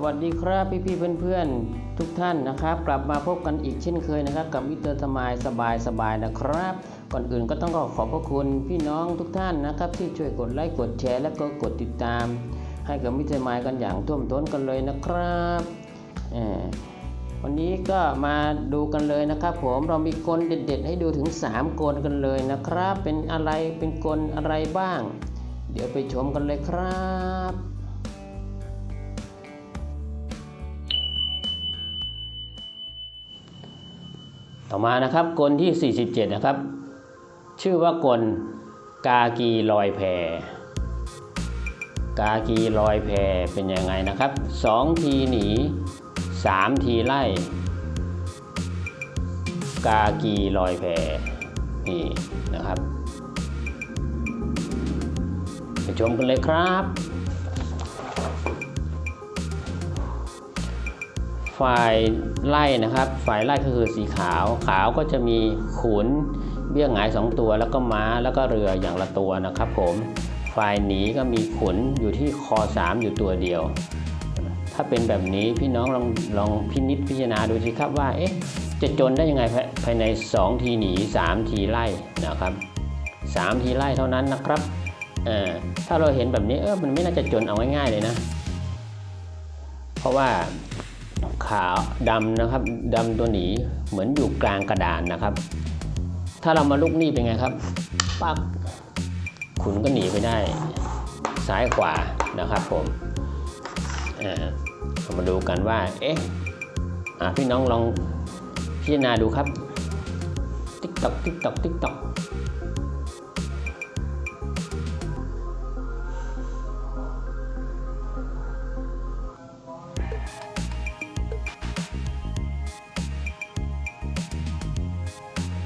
สวัสดีครับพี่พี่ๆเพื่อนทุกท่านนะครับ กลับมาพบกันอีกเช่นเคยนะครับ กับมิเตอร์สมายสบายสบายๆนะครับ ก่อนอื่นก็ต้องขอขอบพระคุณพี่น้องทุกท่านนะครับ ที่ช่วยกดไลค์กดแชร์และก็กดติดตาม ให้กับมิเตอร์สมายกันอย่างท่วมท้นกันเลยนะครับวันนี้ก็มาดูกันเลยนะครับ ผมเรามีกลเด็ด ๆ ให้ดูถึง 3กลกันเลยนะครับ เป็นอะไรเป็นกลอะไรบ้าง เดี๋ยวไปชมกันเลยครับ ต่อมานะครับกลที่ 47 นะครับ ชื่อว่ากลกากีลอยแพกากีลอยแพเป็นยังไงนะครับสองทีหนีสามทีไล่ กากีลอยแพนี่นะครับ ไปชมกันเลยครับ ฝ่ายไล่นะครับ ฝ่ายไล่ก็คือสีขาว ขาวก็จะมีขุนเบี้ยงหงายสองตัว แล้วก็ม้าแล้วก็เรืออย่างละตัวนะครับผม ฝ่ายหนีก็มีขุนอยู่ที่คอสามอยู่ตัวเดียว ถ้าเป็นแบบนี้พี่น้องลองลองพินิจพิจารณาดูสิครับว่าเอ๊ะจะจนได้ยังไงภายใน 2 ทีหนี 3 ทีไล่นะครับ 3 ทีไล่เท่านั้นนะครับถ้าเราเห็นแบบนี้เออมันไม่น่าจะจนเอาง่ายๆเลยนะ เพราะว่า ขาวดำนะครับดำตัวหนีเหมือนอยู่กลางกระดานนะครับ ถ้าเรามาลุกนี่เป็นไงครับปักขุนก็หนีไปได้ ซ้ายขวานะครับผมเรามาดูกันว่า เอ๊ะอะพี่น้องลองพิจารณาดูครับ ติ๊กตอกติ๊กตอกติ๊กตอก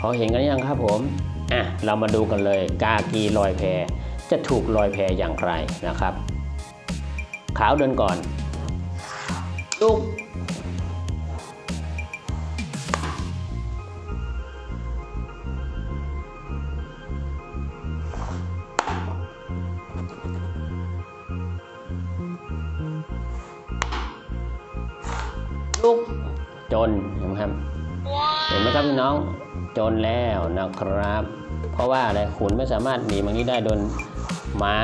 พอเห็นกันยังครับผมอะเรามาดูกันเลย กากีลอยแพจะถูกลอยแพอย่างไรนะครับ ขาวเดินก่อนลุก จนแล้วนะครับ เพราะว่าอะไรขุนไม่สามารถหนีมังนี้ได้โดนม้า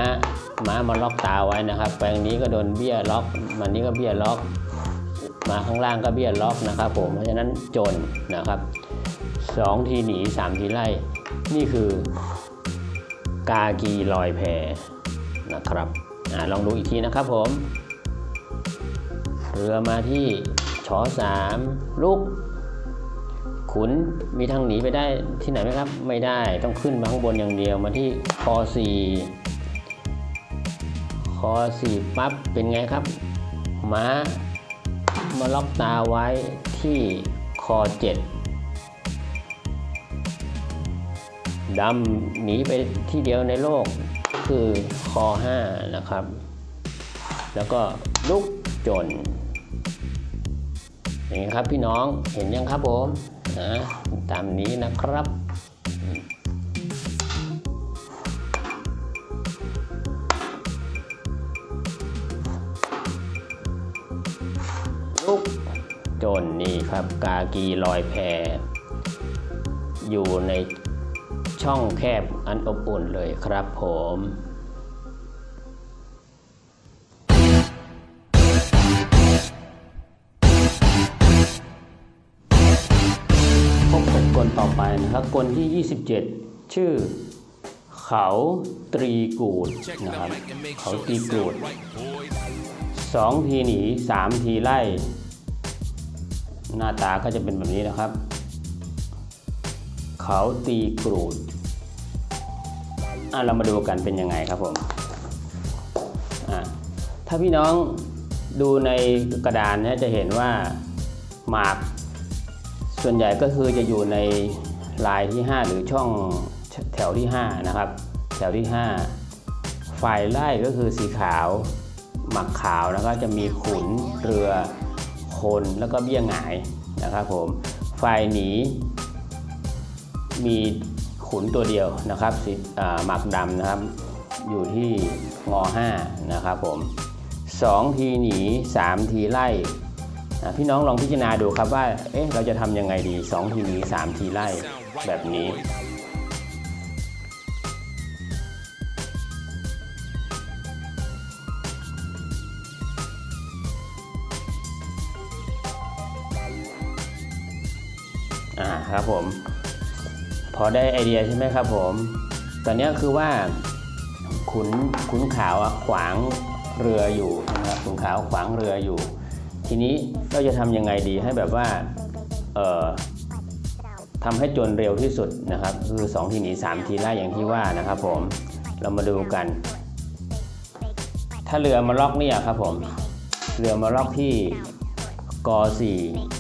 ม้ามาล็อกตาไว้นะครับ แปลงนี้ก็โดนเบี้ยล็อก มันนี้ก็เบี้ยล็อกมาข้างล่างก็เบี้ยล็อกนะครับผมเพราะฉะนั้นจนนะครับสองทีหนีสามทีไล่ นี่คือกากีลอยแพนะครับอลองดูอีกทีนะครับผม เรือมาที่ชอสามลุก ขุน มีทางหนีไปได้ที่ไหนไหมครับ ไม่ได้ต้องขึ้นมาข้างบนอย่างเดียวมาที่คอ4คอ4ปั๊บเป็นไงครับม้ามาล็อกตาไว้ที่คอ7ดำหนีไปที่เดียวในโลกคือคอ5นะครับ แล้วก็ลุกจนอย่างนี้ครับพี่น้องเห็นยังครับผม นะตามนี้นะครับลุกจนนี่ครับกากีลอยแพอยู่ในช่องแคบอันอบอุ่นเลยครับผม ไปนะครับกลที่ 27 ชื่อ เขาตรีกูดนะครับ เขาตรีกูดสองทีหนีสามทีไล่ หน้าตาก็จะเป็นแบบนี้นะครับ เขาตีกรูดอะเรามาดูกันเป็นยังไงครับผมอะถ้าพี่น้องดูในกระดานเนี่ยจะเห็นว่าหมากส่วนใหญ่ก็คือจะอยู่ใน ลายที่ 5 หรือช่องแถวที่ 5 นะครับ แถวที่ 5 ฝ่ายไล่ก็คือสีขาวหมักขาวแล้วก็จะมีขุนเรือคนแล้วก็เบี้ยหงายนะครับผมฝ่ายหนีมีขุนตัวเดียวนะครับสีหมักดำนะครับ อยู่ที่งอ5นะครับผม2ทีหนี 3 ทีไล่พี่น้องลองพิจารณาดูครับว่า เอ๊ะ เราจะทำยังไงดี 2 ทีหนี 3 ทีไล่ แบบนี้ อ่าครับผม พอได้ไอเดียใช่ไหมครับผม ตอนนี้คือว่าขุนขุนขาวขวางเรืออยู่นะครับขุนขาวขวางเรืออยู่ ทีนี้เราจะทำยังไงดีให้แบบว่าเอ่อ ทำให้จนเร็วที่สุดนะครับ คือ 2 ทีหนี 3 ทีไล่อย่างที่ว่านะครับผมเรามาดูกัน ถ้าเรือมาล็อกเนี่ยครับผมเรือมาล็อกที่กอ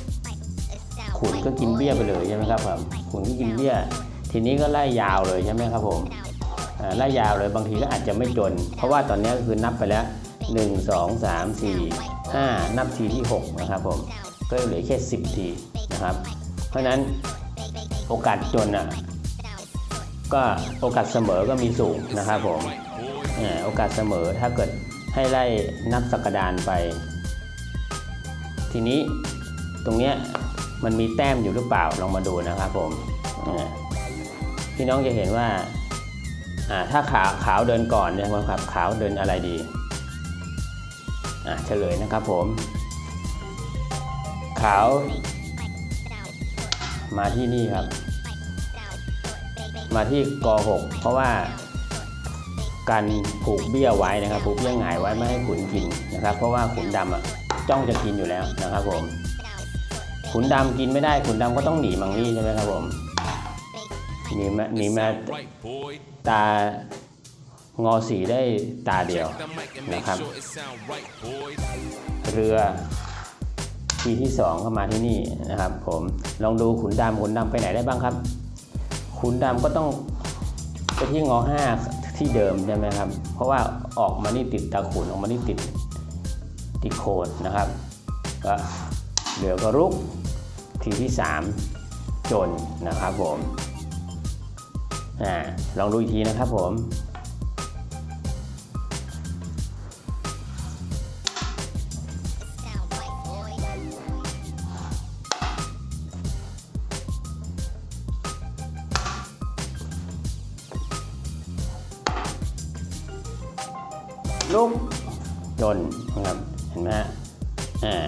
4ขุนก็กินเบี้ยไปเลยใช่ไหมครับผมขุนก็กินเบี้ย ทีนี้ก็ไล่ยาวเลยใช่ไหมครับผมไล่ยาวเลยบางทีก็อาจจะไม่จน เพราะว่าตอนนี้คือนับไปแล้ว 1 2 3 4 5 นับทีที่ 6 นะครับผม ก็เหลือแค่ 10 ทีนะครับ เพราะฉะนั้น โอกาสจนอะก็โอกาสเสมอก็มีสูงนะครับผมโอกาสเสมอถ้าเกิดให้ไล่นับสักกระดานไป ทีนี้ตรงเนี้ยมันมีแต้มอยู่หรือเปล่าลองมาดูนะครับผมพี่น้องจะเห็นว่าถ้าขาวขาวเดินก่อนเนี่ยครับขาวเดินอะไรดีเฉลยนะครับผม ขาว มาที่นี่ครับ มาที่ก6เพราะว่าการผูกเบี้ยไว้นะครับผูกเบี้ยหงายไว้ไม่ให้ขุนกินนะครับ เพราะว่าขุนดำอะจ้องจะกินอยู่แล้วนะครับผมขุนดำกินไม่ได้ขุนดำก็ต้องหนีมังนี่ใช่ไหมครับผมหนีมาหนีมาตางอสีได้ตาเดียวนะครับ เรือ ทีที่สองเข้ามาที่นี่นะครับ ผมลองดูขุนดำขุนดำไปไหนได้บ้างครับ ขุนดำก็ต้องไปที่งอห้าที่เดิมใช่ไหมครับ เพราะว่าออกมานี่ติดตาขุนออกมานี่ติดติดโคนนะครับก็เหลือก็รุกทีที่สามจนนะครับผมอ่าลองดูอีกทีนะครับผม ลุกจนนะครับเห็นไหมฮะอ่า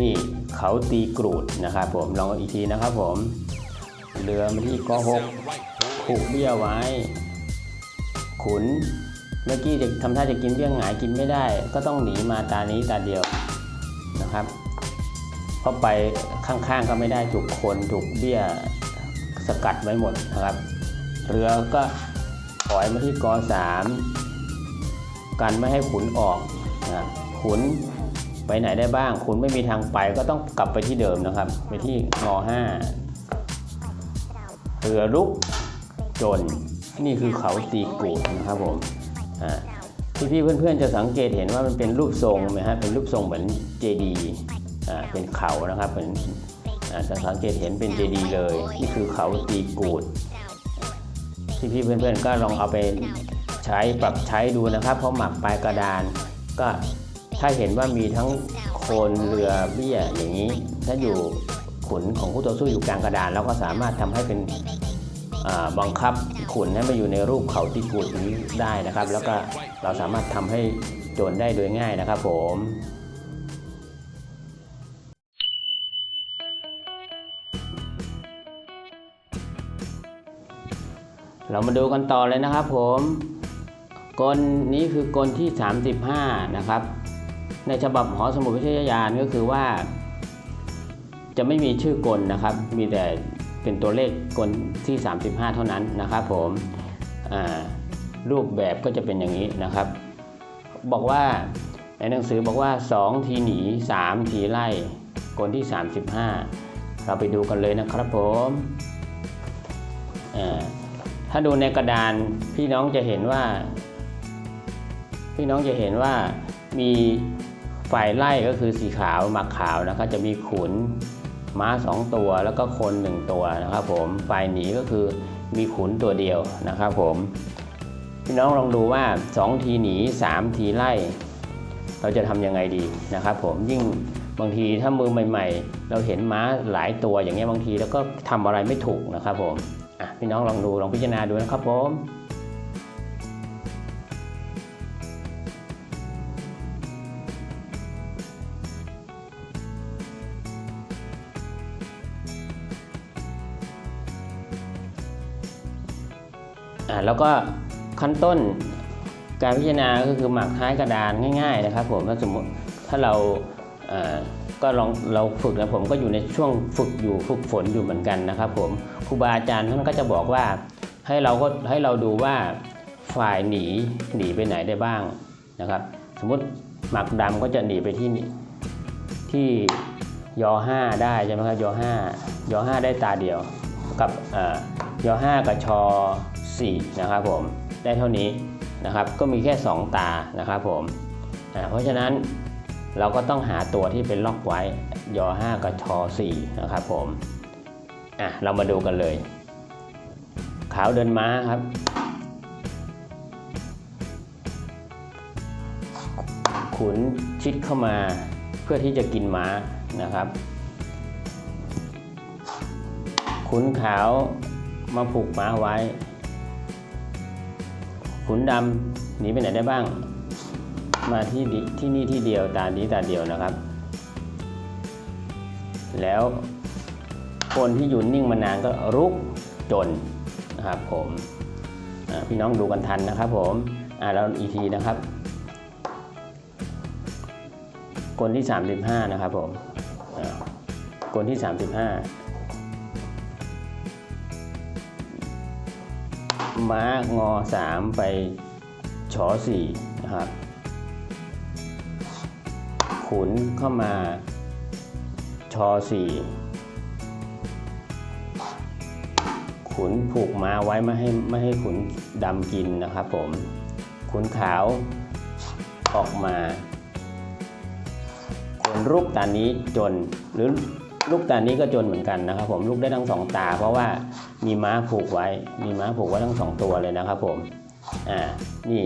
นี่เขาตีกรูดนะครับผมลองอีกทีนะครับผมเรือมาที่กหกผูกเบี้ยไว้ ขุนเมื่อกี้จะทำท่าจะกินเบี้ยงหงายกินไม่ได้ ก็ต้องหนีมาตานี้ตาเดียวนะครับเพราะไปข้างๆก็ไม่ได้ถูกคนถูกเบี้ยสกัดไว้หมดนะครับ เรือก็ถอยมาที่กสาม กันไม่ให้ขุนออกนะขุนไปไหนได้บ้าง ขุนไม่มีทางไปก็ต้องกลับไปที่เดิมนะครับ ไปที่งอห้าเรือลุกจนนี่คือเขาตีกูดนะครับผมพี่ๆเพื่อนๆจะสังเกตเห็นว่ามันเป็นรูปทรงไหมฮะเป็นรูปทรงเหมือนเจดีเป็นเขานะครับเป็นอ่าจะสังเกตเห็นเป็นเจดีเลย นี่คือเขาตีกูดพี่ๆเพื่อนๆก็ลองเอาไป ช้ปรับใช้ดูนะครับ เพราะหมักปลายกระดาน ก็ถ้าเห็นว่ามีทั้งโคนเรือเบี้ยอย่างนี้ ถ้าอยู่ขุนของผู้ต่อสู้อยู่กลางกระดานเราก็สามารถทำให้เป็นบังคับขุนให้มาอยู่ในรูปเขาที่กูดนี้ได้นะครับ แล้วก็เราสามารถทำให้โจรได้โดยง่ายนะครับผมเรามาดูกันต่อเลยนะครับผม กลนี้คือกลที่ 35 นะครับ ในฉบับหอสมุดวิทยายานก็คือว่า จะไม่มีชื่อกลนะครับ มีแต่เป็นตัวเลขกลที่ 35 เท่านั้นนะครับผมรูปแบบก็จะเป็นอย่างนี้นะครับ บอกว่าในหนังสือบอกว่า 2 ทีหนี 3 ทีไล่กลที่ 35 เราไปดูกันเลยนะครับผมถ้าดูในกระดานพี่น้องจะเห็นว่า พี่น้องจะเห็นว่ามีฝ่ายไล่ก็คือสีขาวมักขาวนะครับจะมีขุนม้าสองตัวแล้วก็คนหนึ่งตัวนะครับผมฝ่ายหนีก็คือมีขุนตัวเดียวนะครับผมพี่น้องลองดูว่า 2 ทีหนี 3 ทีไล่ เราจะทำยังไงดีนะครับผมยิ่งบางทีถ้ามือใหม่ ๆ เราเห็นม้าหลายตัวอย่างเงี้ยบางทีแล้วก็ทำอะไรไม่ถูกนะครับผมพี่น้องลองดูลองพิจารณาดูนะครับผม แล้วก็ขั้นต้นการพิจารณาก็คือหมักท้ายกระดานง่าย ๆ นะครับ ผมถ้าสมมติถ้าเราก็ลองเราฝึกนะผมก็อยู่ในช่วงฝึกอยู่ฝึกฝนอยู่เหมือนกันนะครับ ผมครูบาอาจารย์ท่านก็จะบอกว่าให้เราก็ให้เราดูว่าฝ่ายหนีหนีไปไหนได้บ้างนะครับ สมมติหมักดำก็จะหนีไปที่ที่ยอ5ได้ใช่ไหมครับยอ5ยอ5ได้ตาเดียว กับเอ่อยอ5กับชอ 4นะครับผมได้เท่านี้นะครับก็มีแค่ 2 ตานะครับผมเพราะฉะนั้นเราก็ต้องหาตัวที่เป็นล็อกไว้ยอ5กับชอ4นะครับผมอะเรามาดูกันเลย ขาวเดินม้าครับขุนชิดเข้ามาเพื่อที่จะกินม้านะครับ ขุนขาวมาผูกม้าไว้ ขุนดำหนีไปไหนได้บ้าง มาที่ที่นี่ที่เดียวตานี้ตาเดียวนะครับ แล้วคนที่อยู่นิ่งมานานก็รุกจนนะครับผมพี่น้องดูกันทันนะครับผมอ่าเราอีกทีนะครับกลที่ 35 นะครับผมอ่ากลที่ 35 ม้างอ3ไปชอ4นะครับ ขุนเข้ามาชอ4ขุนผูกม้าไว้ไม่ให้ไม่ให้ขุนดำกินนะครับผม ขุนขาวออกมาคนรูปตานี้จนหรือ ลูกตานี้ก็จนเหมือนกันนะครับ ผมลูกได้ทั้งสองตา เพราะว่ามีม้าผูกไว้ มีม้าผูกไว้ทั้งสองตัวเลยนะครับ ผมอ่านี่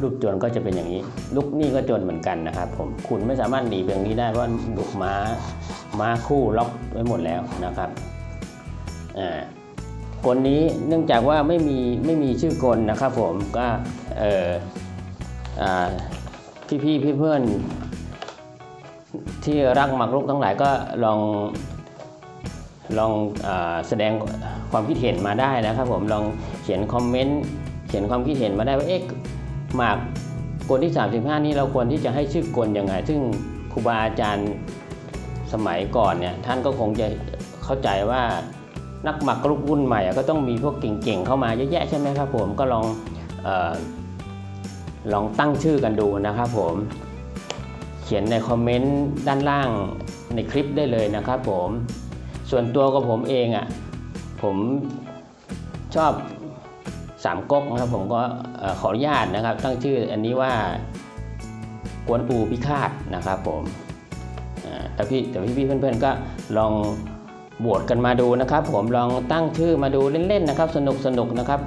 รูปจนก็จะเป็นอย่างนี้ ลูกนี่ก็จนเหมือนกันนะครับ ผมคุณไม่สามารถหนีเพียงนี้ได้เพราะลูกม้าม้าคู่ล็อกไว้หมดแล้วนะครับอ่ากลนี้เนื่องจากว่าไม่มีไม่มีชื่อกลนะครับ ผมก็เอออ่าพี่พี่เพื่อน ที่รักมากรุกทั้งหลายก็ลองลองอแสดงความคิดเห็นมาได้นะครับผมลองเขียนคอมเมนต์เขียนความคิดเห็นมาได้ว่าเอ๊ะหมากกลที่ 35 นี้เราควรที่จะให้ชื่อกลยังไง ซึ่งครูบาอาจารย์สมัยก่อนเนี่ยท่านก็คงจะเข้าใจว่านักหมักรุกรุ่นใหม่ก็ต้องมีพวกเก่งๆเข้ามาเยอะแยะใช่ไหมครับผมก็ลองออลองตั้งชื่อกันดูนะครับผม ขียนในคอมเมนต์ด้านล่างในคลิปได้เลยนะครับผม ส่วนตัวกับผมเองอะผมชอบสามก๊กนะครับผมก็ขออนุญาตนะครับ ตั้งชื่ออันนี้ว่ากวนอูพิฆาตนะครับผมแต่พี่แต่พี่เพื่อนๆก็ลองโหวตกันมาดูนะครับ ผมลองตั้งชื่อมาดูเล่นๆนะครับ สนุกสนุกนะครับ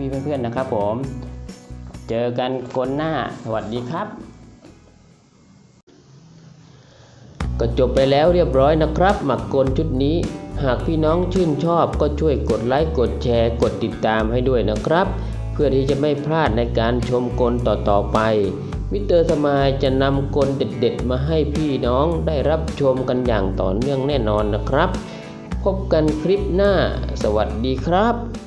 พี่ๆเพื่อนๆนะครับ ผม เจอกันกนหน้าสวัสดีครับ ก็จบไปแล้วเรียบร้อยนะครับ หมักกลชุดนี้ หากพี่น้องชื่นชอบก็ช่วยกดไลค์กดแชร์ กดติดตามให้ด้วยนะครับ เพื่อที่จะไม่พลาดในการชมกลต่อๆไปมิเตอร์สมายจะนำกลเด็ดๆ มาให้พี่น้องได้รับชมกันอย่างต่อเนื่องแน่นอนนะครับ พบกันคลิปหน้า สวัสดีครับ